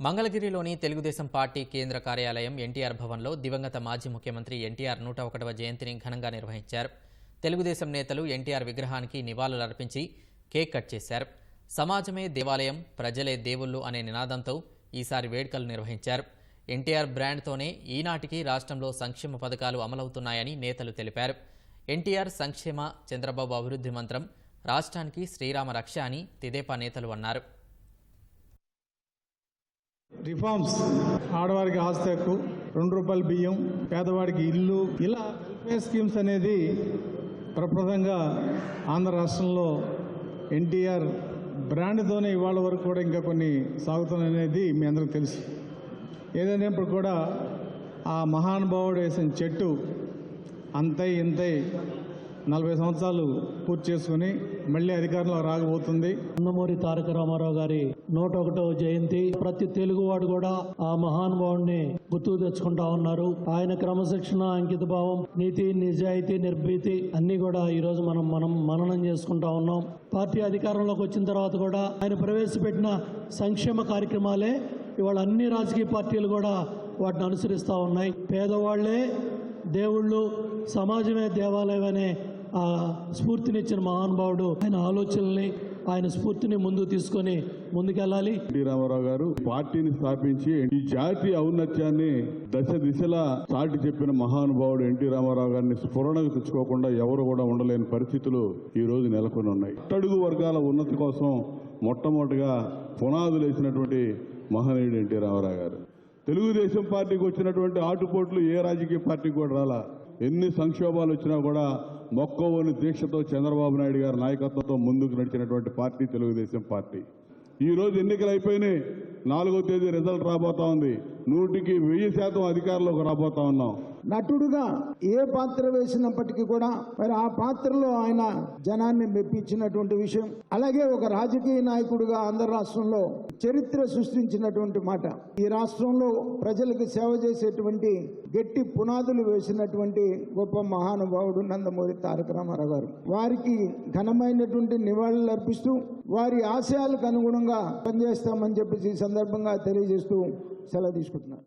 మంగళగిరిలోని తెలుగుదేశం పార్టీ కేంద్ర కార్యాలయం ఎన్టీఆర్ భవన్లో దివంగత మాజీ ముఖ్యమంత్రి ఎన్టీఆర్ నూట ఒకటవ జయంతిని ఘనంగా నిర్వహించారు. తెలుగుదేశం నేతలు ఎన్టీఆర్ విగ్రహానికి నివాళులర్పించి కేక్ కట్ చేశారు. సమాజమే దేవాలయం ప్రజలే దేవుళ్ళు అనే నినాదంతో ఈసారి వేడుకలు నిర్వహించారు. ఎన్టీఆర్ బ్రాండ్తోనే ఈనాటికి రాష్ట్రంలో సంక్షేమ పథకాలు అమలవుతున్నాయని నేతలు తెలిపారు. ఎన్టీఆర్ సంక్షేమ చంద్రబాబు అభివృద్ధి మంత్రం రాష్ట్రానికి శ్రీరామ రక్ష అని తెదేపా నేతలు అన్నారు. రిఫార్మ్స్. ఆడవారికి ఆస్తి హక్కు రెండు రూపాయల బియ్యం పేదవాడికి ఇల్లు ఇలా వెల్ఫేర్ స్కీమ్స్ అనేది ప్రప్రదంగా ఆంధ్ర రాష్ట్రంలో ఎన్టీఆర్ బ్రాండ్తోనే ఇవాళ వరకు కూడా ఇంకా కొన్ని సాగుతున్నాయనేది మీ అందరికి తెలుసు. ఏదైనప్పుడు కూడా ఆ మహానుభావుడు వేసిన చెట్టు అంతై ఇంతై నలభై సంవత్సరాలు పూర్తి చేసుకుని మళ్ళీ అధికారంలో రాకపోతుంది. నందమూరి తారక రామారావు గారి నూట ఒకటో జయంతి. ప్రతి తెలుగువాడు కూడా ఆ మహానుభావుడిని గుర్తు తెచ్చుకుంటా ఉన్నారు. ఆయన క్రమశిక్షణ అంకిత భావం నీతి నిజాయితీ నిర్భీతి అన్ని కూడా ఈ రోజు మనం మనం మననం చేసుకుంటా ఉన్నాం. పార్టీ అధికారంలోకి వచ్చిన తర్వాత కూడా ఆయన ప్రవేశపెట్టిన సంక్షేమ కార్యక్రమాలే ఇవాళ అన్ని రాజకీయ పార్టీలు కూడా వాటిని అనుసరిస్తూ ఉన్నాయి. పేదవాళ్ళే దేవుళ్ళు సమాజమే దేవాలయం అనే ఆ స్ఫూర్తినిచ్చిన మహానుభావుడు ఆయన ఆలోచనల్ని ఆయన స్ఫూర్తిని ముందుకు తీసుకొని ముందుకెళ్ళాలి. ఎన్టీ రామారావు గారు పార్టీని స్థాపించి ఈ జాతీయ ఔన్నత్యాన్ని దశ దిశలా చాటి చెప్పిన మహానుభావుడు ఎన్టీ రామారావు గారిని స్ఫురణకు తెచ్చుకోకుండా ఎవరు కూడా ఉండలేని పరిస్థితులు ఈ రోజు నెలకొని ఉన్నాయి. తడుగు వర్గాల ఉన్నతి కోసం మొట్టమొదటిగా పునాదులు వేసినటువంటి మహనీయుడు ఎన్టీ రామారావు గారు. తెలుగుదేశం పార్టీకి వచ్చినటువంటి ఆటుపోట్లు ఏ రాజకీయ పార్టీకి కూడా రాలా. ఎన్ని సంక్షోభాలు వచ్చినా కూడా మొక్కవోని దీక్షతో చంద్రబాబు నాయుడు గారి నాయకత్వంతో ముందుకు నడిచినటువంటి పార్టీ తెలుగుదేశం పార్టీ. ఈ రోజు ఎన్నికలు అయిపోయినాయి. నాలుగో తేదీ రిజల్ట్ రాబోతా ఉంది. నూటికి వెయ్యి శాతం అధికారంలోకి రాబోతా ఉన్నాం. నటుడుగా ఏ పాత్ర వేసినప్పటికీ కూడా మరి ఆ పాత్రలో ఆయన జనాన్ని మెప్పించినటువంటి విషయం అలాగే ఒక రాజకీయ నాయకుడిగా ఆంధ్ర రాష్ట్రంలో చరిత్ర సృష్టించినటువంటి మాట. ఈ రాష్ట్రంలో ప్రజలకు సేవ చేసేటువంటి గట్టి పునాదులు వేసినటువంటి గొప్ప మహానుభావుడు నందమూరి తారక రామారావు గారు. వారికి ఘనమైనటువంటి నివాళులు అర్పిస్తూ వారి ఆశయాలకు అనుగుణంగా పనిచేస్తామని చెప్పేసి ఈ సందర్భంగా తెలియజేస్తూ సెలవు తీసుకుంటున్నారు